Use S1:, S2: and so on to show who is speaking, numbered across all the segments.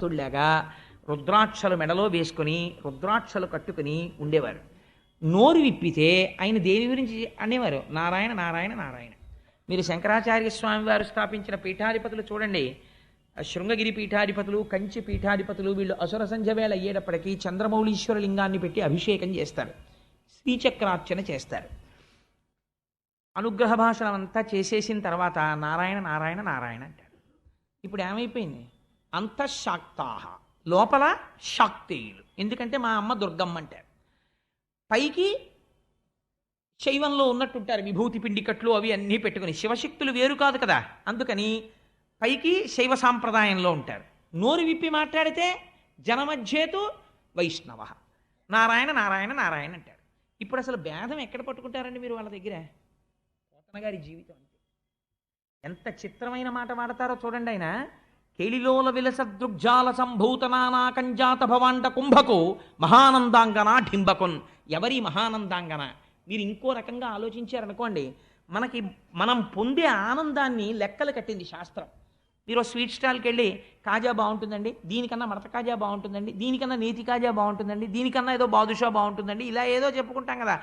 S1: భక్తుల్లాగా రుద్రాక్షలు మెడలో వేసుకొని రుద్రాక్షలు కట్టుకుని ఉండేవారు. నోరు విప్పితే ఆయన దేవి గురించి అనేవారు? నారాయణ నారాయణ నారాయణ. మీరు శంకరాచార్య స్వామి వారు స్థాపించిన పీఠాధిపతులు చూడండి. శృంగగిరి పీఠాధిపతులు కంచి పీఠాధిపతులు వీళ్ళు అసుర సంధ్యవేళ అయ్యేటప్పటికీ చంద్రమౌళీశ్వర లింగాన్ని పెట్టి అభిషేకం చేస్తారు. శ్రీచక్రార్చన చేస్తారు. అనుగ్రహ భాషణం అంతా చేసేసిన తర్వాత నారాయణ నారాయణ నారాయణ అంటారు. ఇప్పుడు ఏమైపోయింది? అంతఃశాక్తాహ లోపల శాక్తేయులు ఎందుకంటే మా అమ్మ దుర్గమ్మ అంటారు పైకి శైవంలో ఉన్నట్టుంటారు విభూతి పిండికట్లు అవి అన్నీ పెట్టుకుని. శివశక్తులు వేరు కాదు కదా. అందుకని పైకి శైవ సాంప్రదాయంలో ఉంటారు. నోరు విప్పి మాట్లాడితే జనమధ్యేతు వైష్ణవ. నారాయణ నారాయణ నారాయణ అంటారు. ఇప్పుడు అసలు భేదం ఎక్కడ పట్టుకుంటారండి మీరు వాళ్ళ దగ్గర? పోతన గారి జీవితం ఎంత చిత్రమైన మాట మాడతారో చూడండి ఆయన. తెలిలోల విలస దృగ్జాల సంభూతనానా కంజాత భవాండ కుంభకు మహానందాంగన ఢింబకున్ ఎవరి మహానందాంగన? మీరు ఇంకో రకంగా ఆలోచించారనుకోండి మనకి మనం పొందే ఆనందాన్ని లెక్కలు కట్టింది శాస్త్రం. మీరు స్వీట్ స్టాల్కి వెళ్ళి కాజా బాగుంటుందండి దీనికన్నా మడత కాజా బాగుంటుందండి దీనికన్నా నేతి కాజా బాగుంటుందండి దీనికన్నా ఏదో బాదుషా బాగుంటుందండి ఇలా ఏదో చెప్పుకుంటాం కదా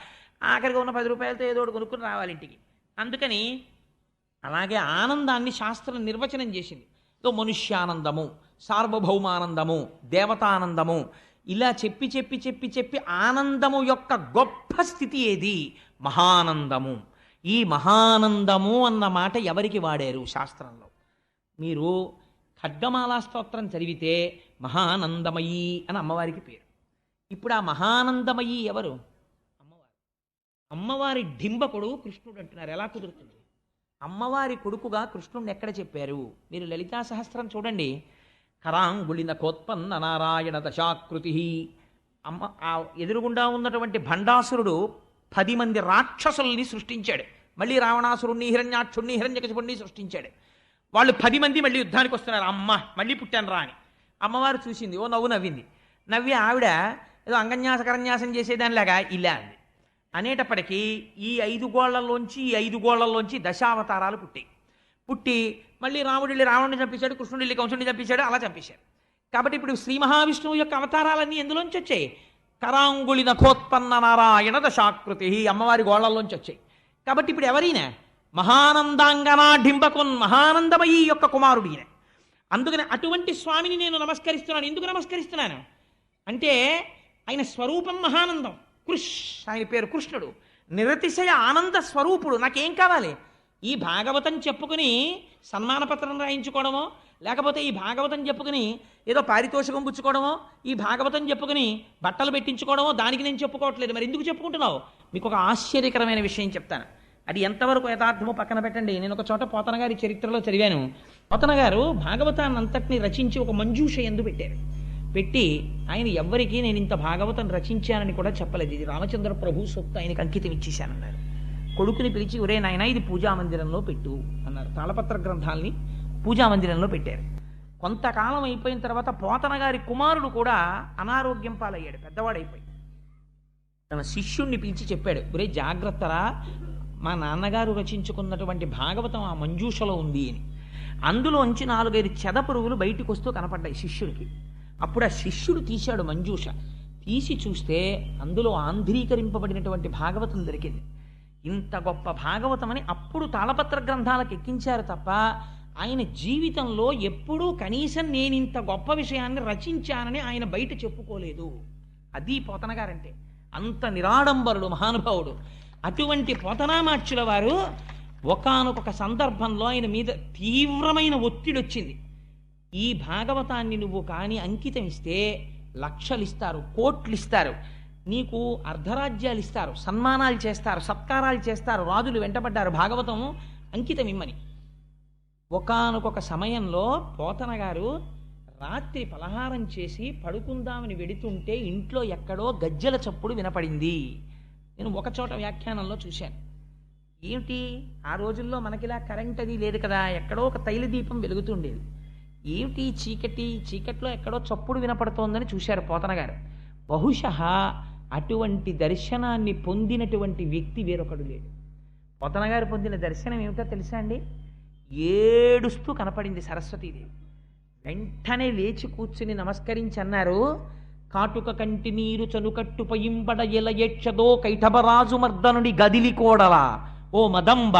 S1: ఆఖరిగా ఉన్న పది రూపాయలతో ఏదో ఒకటి కొనుక్కుని రావాలి ఇంటికి. అందుకని అలాగే ఆనందాన్ని శాస్త్రం నిర్వచనం చేసింది. మనుష్యానందము సార్వభౌమానందము దేవతానందము. ఇలా చెప్పి చెప్పి చెప్పి చెప్పి ఆనందము యొక్క గొప్ప స్థితి ఏది? మహానందము. ఈ మహానందము అన్న మాట ఎవరికి వాడారు శాస్త్రంలో? మీరు ఖడ్గమాలా స్తోత్రం చదివితే మహానందమయీ అని అమ్మవారికి పేరు. ఇప్పుడు ఆ మహానందమయీ ఎవరు? అమ్మవారు. అమ్మవారి డింబకుడు కృష్ణుడు అంటున్నారు. ఎలా కుదురుతుంది? అమ్మవారి కొడుకుగా కృష్ణుడిని ఎక్కడ చెప్పారు? మీరు లలితా సహస్రం చూడండి. కరాంగుళిన కోత్పన్న నారాయణ దశాకృతి. అమ్మ ఆ ఎదురుగుండా ఉన్నటువంటి భండాసురుడు పది మంది రాక్షసుల్ని సృష్టించాడు. మళ్ళీ రావణాసురుణ్ణి హిరణ్యాక్షుణ్ణి హిరణ్యకశిపుణ్ణి సృష్టించాడు. వాళ్ళు పది మంది మళ్ళీ యుద్ధానికి వస్తున్నారు. అమ్మ మళ్ళీ పుట్టాను రా అని. అమ్మవారు చూసింది. ఓ నవ్వు నవ్వింది. నవ్వి ఆవిడ ఏదో అంగన్యాస కరన్యాసం చేసేదానిలాగా ఇలా అంది. అనేటప్పటికీ ఈ ఐదు గోళ్ళలోంచి ఈ ఐదు గోళ్ళలోంచి దశావతారాలు పుట్టాయి. పుట్టి మళ్ళీ రాముడు వెళ్ళి రావణుని చంపించాడు కృష్ణుడు వెళ్ళి కంసుడిని చంపించాడు అలా చంపించాడు కాబట్టి ఇప్పుడు శ్రీ మహావిష్ణువు యొక్క అవతారాలన్నీ ఎందులోంచి వచ్చాయి? కరాంగుళి నఖోత్పన్న నారాయణ దశాకృతి అమ్మవారి గోళ్ళలోంచి వచ్చాయి. కాబట్టి ఇప్పుడు ఎవరైనా మహానందాంగనాఢింబకున్ మహానందమయీ యొక్క కుమారుడు ఈయన అందుకని అటువంటి స్వామిని నేను నమస్కరిస్తున్నాను. ఎందుకు నమస్కరిస్తున్నాను? అంటే ఆయన స్వరూపం మహానందం. కృష్ ఆయన పేరు కృష్ణుడు. నిరతిశయ ఆనంద స్వరూపుడు. నాకేం కావాలి? ఈ భాగవతం చెప్పుకుని సన్మానపత్రం రాయించుకోవడమో లేకపోతే ఈ భాగవతం చెప్పుకుని ఏదో పారితోషికం పుచ్చుకోవడమో ఈ భాగవతం చెప్పుకుని బట్టలు పెట్టించుకోవడమో దానికి నేను చెప్పుకోవట్లేదు. మరి ఎందుకు చెప్పుకుంటున్నావు? మీకు ఒక ఆశ్చర్యకరమైన విషయం చెప్తాను. అది ఎంతవరకు యథార్థమో పక్కన పెట్టండి. నేను ఒక చోట పోతన గారి చరిత్రలో చదివాను. పోతన గారు భాగవతాన్ని అంతటిని రచించి ఒక మంజూష ఎందు పెట్టారు. పెట్టి ఆయన ఎవ్వరికీ నేను ఇంత భాగవతం రచించానని కూడా చెప్పలేదు. ఇది రామచంద్ర ప్రభు సొత్తు ఆయనకి అంకితం ఇచ్చేశానన్నారు. కొడుకుని పిలిచి ఒరే నాయన ఇది పూజా మందిరంలో పెట్టు అన్నారు. తాళపత్ర గ్రంథాలని పూజా మందిరంలో పెట్టారు. కొంతకాలం అయిపోయిన తర్వాత పోతన గారి కుమారుడు కూడా అనారోగ్యం పాలయ్యాడు పెద్దవాడైపోయి. తన శిష్యుణ్ణి పిలిచి చెప్పాడు ఒరే జాగ్రత్తరా. మా నాన్నగారు రచించుకున్నటువంటి భాగవతం ఆ మంజూషలో ఉంది అని. అందులోంచి నాలుగైదు చెదపురుగులు బయటకు వస్తూ కనపడ్డాయి శిష్యుడికి అప్పుడు ఆ శిష్యుడు తీశాడు మంజూష. తీసి చూస్తే అందులో ఆంధ్రీకరింపబడినటువంటి భాగవతం దొరికింది. ఇంత గొప్ప భాగవతం అని అప్పుడు తాళపత్ర గ్రంథాలకు ఎక్కించారు తప్ప ఆయన జీవితంలో ఎప్పుడూ కనీసం నేను ఇంత గొప్ప విషయాన్ని రచించానని ఆయన బయట చెప్పుకోలేదు. అది పోతనగారంటే. అంత నిరాడంబరుడు మహానుభావుడు. అటువంటి పోతనామాచ్యుల వారు ఒకానొక సందర్భంలో ఆయన మీద తీవ్రమైన ఒత్తిడి వచ్చింది ఈ భాగవతాన్ని నువ్వు కానీ అంకితం ఇస్తే లక్షలు ఇస్తారు కోట్లు ఇస్తారు నీకు అర్ధరాజ్యాలు ఇస్తారు సన్మానాలు చేస్తారు సత్కారాలు చేస్తారు రాజులు వెంటబడ్డారు భాగవతం అంకితం ఇమ్మని ఒకానొక సమయంలో పోతన గారు రాత్రి పలహారం చేసి పడుకుందామని వెడుతుంటే ఇంట్లో ఎక్కడో గజ్జల చప్పుడు వినపడింది. నేను ఒకచోట వ్యాఖ్యానంలో చూశాను. ఏమిటి? ఆ రోజుల్లో మనకిలా కరెంట్ అది లేదు కదా. ఎక్కడో ఒక తైల దీపం వెలుగుతుండేది ఏమిటి చీకటి? చీకట్లో ఎక్కడో చప్పుడు వినపడుతోందని చూశారు పోతనగారు. బహుశ అటువంటి దర్శనాన్ని పొందినటువంటి వ్యక్తి వేరొకడు లేడు. పోతనగారు పొందిన దర్శనం ఏమిటో తెలుసా అండి? ఏడుస్తూ కనపడింది సరస్వతీదేవి. వెంటనే లేచి కూర్చుని నమస్కరించి అన్నారు కాటుక కంటి నీరు చనుకట్టు పయింబడ ఎల కైఠబరాజు మర్దనుడి గదిలి కోడలా ఓ మదంబ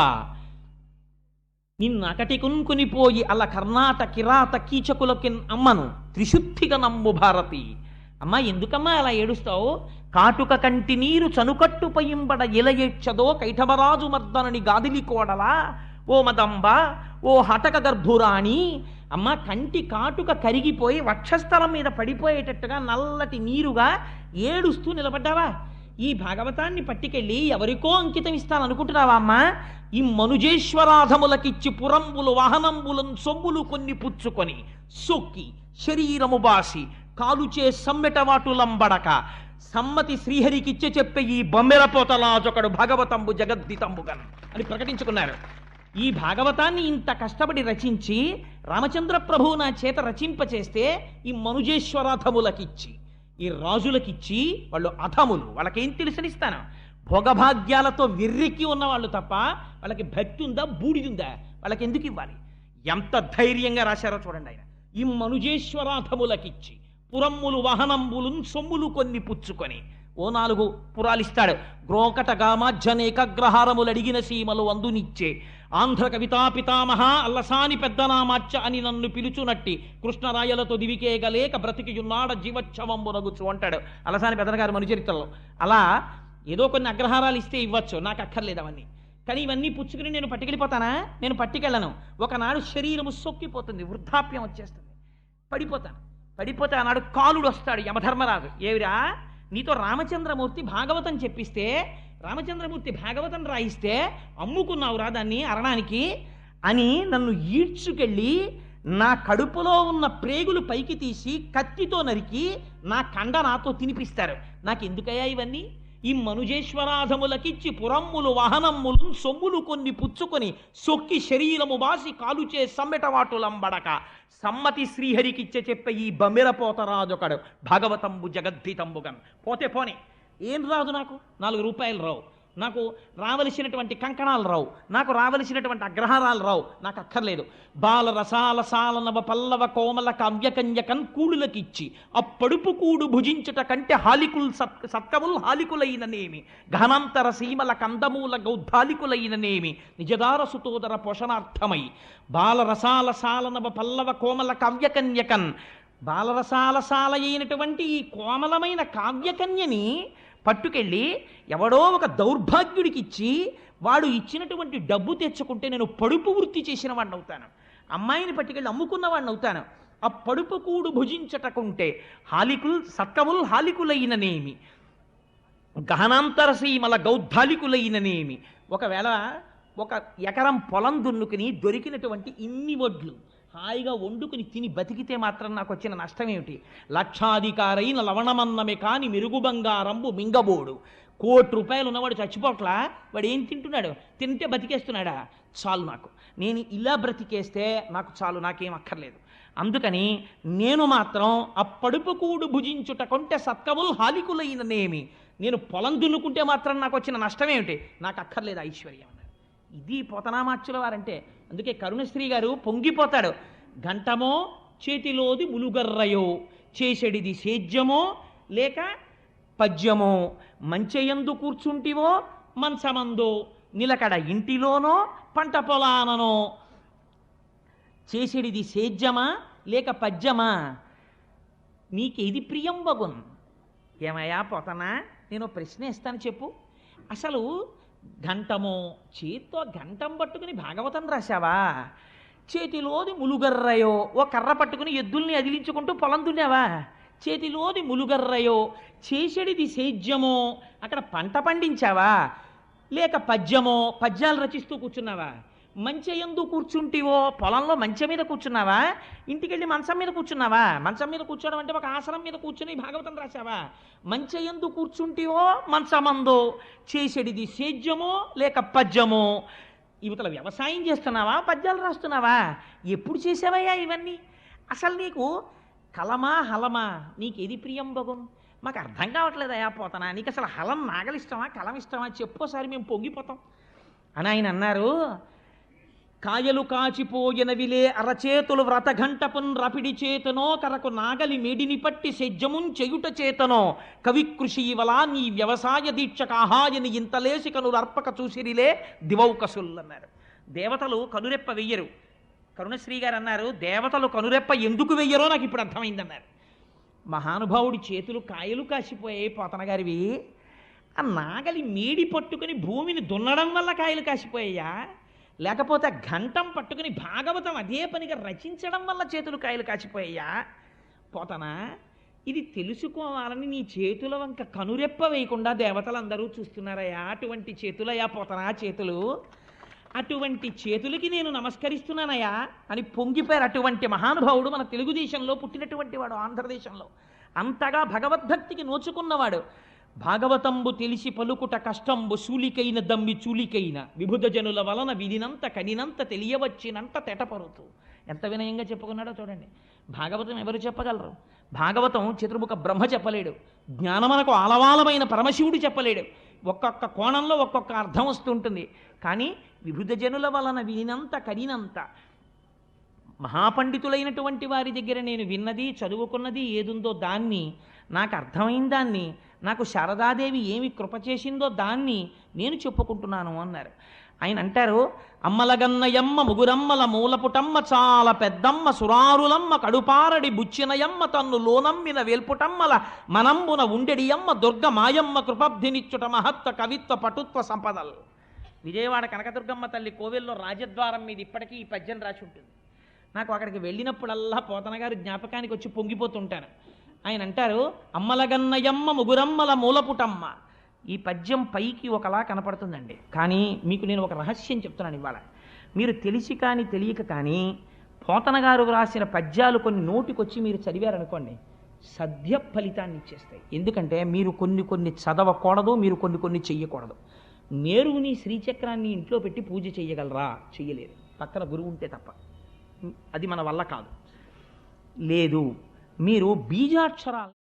S1: నిన్నకటి కున్కునిపోయి అల కర్ణాట కిరాత కీచకులకి అమ్మను. త్రిశుద్ధిగా నమ్ము భారతి. అమ్మా ఎందుకమ్మా అలా ఏడుస్తావు? కాటుక కంటి నీరు చనుకట్టు పయింబడ ఇలయెచ్చదో కైఠవరాజు మర్దనని గాదిలి కోడలా. ఓ మదంబ ఓ హటక గర్భురాణి. అమ్మ కంటి కాటుక కరిగిపోయి వక్షస్థలం మీద పడిపోయేటట్టుగా నల్లటి నీరుగా ఏడుస్తూ నిలబడ్డావా? ఈ భాగవతాన్ని పట్టుకెళ్ళి ఎవరికో అంకితం ఇస్తాననుకుంటున్నావా అమ్మా? ఈ మనుజేశ్వరాధములకిచ్చి పురంబులు వాహనంబులను సొమ్ములు కొన్ని పుచ్చుకొని సొక్కి శరీరము బాసి కాలుచే సమ్మెటవాటులంబడక సమ్మతి శ్రీహరికిచ్చే చెప్పే ఈ బొమ్మెరపోతలాజొకడు భగవతంబు జగద్దితంబుగన్ అని ప్రకటించుకున్నారు. ఈ భాగవతాన్ని ఇంత కష్టపడి రచించి రామచంద్ర ప్రభువు నా చేత రచింపచేస్తే ఈ మనుజేశ్వరాధములకిచ్చి ఈ రాజులకిచ్చి వాళ్ళు అధములు వాళ్ళకేం తెలుసనిస్తాను? భోగభాగ్యాలతో విర్రికి ఉన్నవాళ్ళు తప్ప వాళ్ళకి భక్తి ఉందా బూడిదుందా? వాళ్ళకి ఎందుకు ఇవ్వాలి ఎంత ధైర్యంగా రాశారో చూడండి ఆయన. ఈ మనుజేశ్వరాధములకిచ్చి పురమ్ములు వాహనంబులు సొమ్ములు కొన్ని పుచ్చుకొని ఓ నాలుగు పురాలిస్తాడు. గ్రోకట గామాధ్యనేకగ్రహారములు అడిగిన సీమలు అందునిచ్చే ఆంధ్ర కవితా పితామహ అల్లసాని పెద్దనామాచ్చ అని నన్ను పిలుచునట్టి కృష్ణరాయలతో దివికేగలేక బ్రతికియున్నాడ జీవచ్ఛవంబునగుచు అంటాడు. అలసాని పెద్దనగారు మనుచరిత్రలో. అలా ఏదో కొన్ని అగ్రహారాలు ఇస్తే ఇవ్వచ్చు. నాకు అక్కర్లేదు అవన్నీ. కానీ ఇవన్నీ పుచ్చుకుని నేను పట్టుకెళ్ళిపోతానా? నేను పట్టుకెళ్ళను. ఒకనాడు శరీరము సొక్కిపోతుంది. వృద్ధాప్యం వచ్చేస్తుంది. పడిపోతాను. పడిపోతే ఆనాడు కాలుడు వస్తాడు యమధర్మరాజు. ఏవిరా? నీతో రామచంద్రమూర్తి భాగవతం చెప్పిస్తే రామచంద్రమూర్తి భాగవతం రాయిస్తే అమ్ముకున్నావురా దాన్ని అరణానికి అని నన్ను ఈడ్చుకెళ్ళి నా కడుపులో ఉన్న ప్రేగులు పైకి తీసి కత్తితో నరికి నా కండ నాతో తినిపిస్తారు. నాకు ఎందుకయ్యా ఇవన్నీ? ఈ మనుజేశ్వరాధములకిచ్చి పురమ్ములు వాహనమ్ములు సొమ్ములు కొన్ని పుచ్చుకొని సొక్కి శరీరము బాసి కాలుచే సమ్మెటవాటులంబడక. సమ్మతి శ్రీహరికిచ్చే చెప్పే ఈ బమిరపోతరాజొకడు భగవతంబు జగద్ధితంబుగన్ పోతే పోనే. ఏం రాదు నాకు? నాలుగు రూపాయలు రావు. నాకు రావలసినటువంటి కంకణాలు రావు. నాకు రావలసినటువంటి అగ్రహారాలు రావు. నాకు అక్కర్లేదు. బాల రసాల పల్లవ కోమల కావ్యకన్యకన్ కూడులకిచ్చి అప్పడుపు కూడు భుజించుట కంటే హాలికుల్ సత్ సత్కముల్ హాలికులైననేమి. ఘనంతర సీమల కందమూల గౌద్ధాలికులైననేమి. నిజదార సుతోదర పోషణార్థమై. బాలరసాల సాలనవ పల్లవ కోమల కవ్యకన్యకన్. బాలరసాల సాల ఈ కోమలమైన కావ్యకన్యని పట్టుకెళ్ళి ఎవడో ఒక దౌర్భాగ్యుడికి ఇచ్చి వాడు ఇచ్చినటువంటి డబ్బు తెచ్చుకుంటే నేను పడుపు వృత్తి చేసిన వాడిని అవుతాను అమ్మాయిని పట్టుకెళ్ళి అమ్ముకున్న వాడిని అవుతాను ఆ పడుపు కూడు భుజించటకుంటే హాలికుల్ సత్కముల్ హాలికులైననేమి. గహనాంతర సీమల గౌద్ధాలికులైననేమి ఒకవేళ ఒక ఎకరం పొలం దున్నుకుని దొరికినటువంటి ఇన్ని వడ్లు హాయిగా వండుకుని తిని బతికితే మాత్రం నాకు వచ్చిన నష్టం ఏమిటి లక్షాధికారైన లవణమన్నమే కాని మెరుగు బంగారంబు మింగబోడు. కోటి రూపాయలు ఉన్నవాడు చచ్చిపోట్లా? వాడు ఏం తింటున్నాడు? తింటే బతికేస్తున్నాడా? చాలు నాకు. నేను ఇలా బ్రతికేస్తే నాకు చాలు నాకేం అక్కర్లేదు. అందుకని నేను మాత్రం అప్పడుపు కూడు భుజించుట కొంటే సత్కములు హాలికులైననేమి. నేను పొలం దున్నుకుంటే మాత్రం నాకు వచ్చిన నష్టమేమిటి? నాకు అక్కర్లేదు ఐశ్వర్యం ఇది పోతనామాచ్యుల వారంటే అందుకే కరుణశ్రీ గారు పొంగిపోతాడు. గంటమో చేతిలోది ములుగర్రయో చేసెడిది సేద్యమో లేక పద్యమో మంచెయందు కూర్చుంటివో మంచమందో నిలకడ ఇంటిలోనో పంట పొలాననో. చేసేడిది సేద్యమా లేక పద్యమా? నీకేది ప్రియం బగున్? ఏమయ్యా పోతనా నేను ప్రశ్న ఇస్తాను చెప్పు. అసలు ఘంటము. చేత్తో ఘంటం పట్టుకుని భాగవతం రాశావా? చేతిలోది ములుగర్రయో ఓ కర్ర పట్టుకుని ఎద్దుల్ని అదిలించుకుంటూ పొలం దున్నావా? చేతిలోది ములుగర్రయో చేసేడిది సేద్యమో అక్కడ పంట పండించావా? లేక పద్యమో పద్యాలు రచిస్తూ కూర్చున్నావా? మంచె ఎందు కూర్చుంటివో పొలంలో మంచె మీద కూర్చున్నావా? ఇంటికెళ్ళి మంచం మీద కూర్చున్నావా? మంచం మీద కూర్చోవడం అంటే ఒక ఆసనం మీద కూర్చుని భాగవతం రాశావా? మంచె కూర్చుంటివో మంచమందో చేసేడిది సేద్యమో లేక పద్యమో? ఇవతల వ్యవసాయం చేస్తున్నావా? పద్యాలు రాస్తున్నావా? ఎప్పుడు చేసావయ్యా ఇవన్నీ? అసలు నీకు కలమా హలమా? నీకు ఏది ప్రియం భగం మాకు అర్థం కావట్లేదయ్యా పోతనా? నీకు అసలు హలం నాగలిష్టమా? కలం ఇష్టమా చెప్పోసారి మేము పొంగిపోతాం. అని ఆయన అన్నారు కాయలు కాచిపోయినవిలే అరచేతులు వ్రతఘంటపున్ రపిడి చేతనో కరకు నాగలి మేడిని పట్టి సెజ్జమున్ చెయుట చేతనో. కవికృషీవలా నీ వ్యవసాయ దీక్ష కాహాయని ఇంతలేసి కనులు అర్పక చూసిరిలే దివౌకసుల్లన్నారు దేవతలు కనురెప్ప వెయ్యరు. కరుణశ్రీ గారు అన్నారు దేవతలు కనురెప్ప ఎందుకు వెయ్యరో నాకు ఇప్పుడు అర్థమైందన్నారు. మహానుభావుడి చేతులు కాయలు కాసిపోయాయి పోతనగారివి ఆ నాగలి మేడి పట్టుకుని భూమిని దున్నడం వల్ల కాయలు కాసిపోయాయా? లేకపోతే ఘంటం పట్టుకుని భాగవతం అదే పనిగా రచించడం వల్ల చేతులు కాయలు కాచిపోయా పోతనా? ఇది తెలుసుకోవాలని నీ చేతుల వంక కనురెప్ప వేయకుండా దేవతలందరూ చూస్తున్నారయ్యా. అటువంటి చేతులయ్యా పోతనా చేతులు? అటువంటి చేతులకి నేను నమస్కరిస్తున్నానయ్యా అని పొంగిపోయారు అటువంటి మహానుభావుడు మన తెలుగుదేశంలో పుట్టినటువంటి వాడు ఆంధ్రదేశంలో. అంతగా భగవద్భక్తికి నోచుకున్నవాడు. భాగవతంబు తెలిసి పలుకుట కష్టంబు శూలికైన దమ్మి చూలికైన విభుధజనుల వలన వినినంత కనినంత తెలియవచ్చినంత తెటపరుతూ. ఎంత వినయంగా చెప్పుకున్నాడో చూడండి. భాగవతం ఎవరు చెప్పగలరు? భాగవతం చతుర్ముఖ బ్రహ్మ చెప్పలేడు. జ్ఞానమనకు ఆలవాలమైన పరమశివుడు చెప్పలేడు. ఒక్కొక్క కోణంలో ఒక్కొక్క అర్థం వస్తుంటుంది. కానీ వివిధ జనుల వలన వినినంత కనినంత మహాపండితులైనటువంటి వారి దగ్గర నేను విన్నది చదువుకున్నది ఏదుందో దాన్ని నాకు అర్థమైన దాన్ని. నాకు శారదాదేవి ఏమి కృప చేసిందో దాన్ని నేను చెప్పుకుంటున్నాను అన్నారు. ఆయన అంటారు అమ్మలగన్నయమ్మ ముగురమ్మల మూలపుటమ్మ చాలా పెద్దమ్మ సురారులమ్మ కడుపారడి బుచ్చినయమ్మ తన్ను లోనమ్మిన వేల్పుటమ్మల మనంబున ఉండెడియమ్మ దుర్గ మాయమ్మ కృపబ్ధినిచ్చుట మహత్వ కవిత్వ పటుత్వ సంపదలు. విజయవాడ కనకదుర్గమ్మ తల్లి కోవెల్లో రాజద్వారం మీద ఇప్పటికీ ఈ పద్యం రాసి ఉంటుంది. నాకు అక్కడికి వెళ్ళినప్పుడల్లా పోతన గారు జ్ఞాపకానికి వచ్చి పొంగిపోతుంటాను. ఆయన అంటారు అమ్మలగన్నయమ్మ ముగురమ్మల మూలపుటమ్మ. ఈ పద్యం పైకి ఒకలా కనపడుతుందండి. కానీ మీకు నేను ఒక రహస్యం చెప్తున్నాను ఇవాళ. మీరు తెలిసి కానీ తెలియక కానీ పోతనగారు రాసిన పద్యాలు కొన్ని నోటికొచ్చి మీరు చదివారనుకోండి సద్య ఫలితాన్ని ఇచ్చేస్తాయి. ఎందుకంటే మీరు కొన్ని కొన్ని చదవకూడదు మీరు కొన్ని కొన్ని చెయ్యకూడదు. మేరుని శ్రీచక్రాన్ని ఇంట్లో పెట్టి పూజ చేయగలరా చెయ్యలేదు. పక్కన గురువు ఉంటే తప్ప. అది మన వల్ల కాదు. లేదు. మీరు బీజాక్షరాలు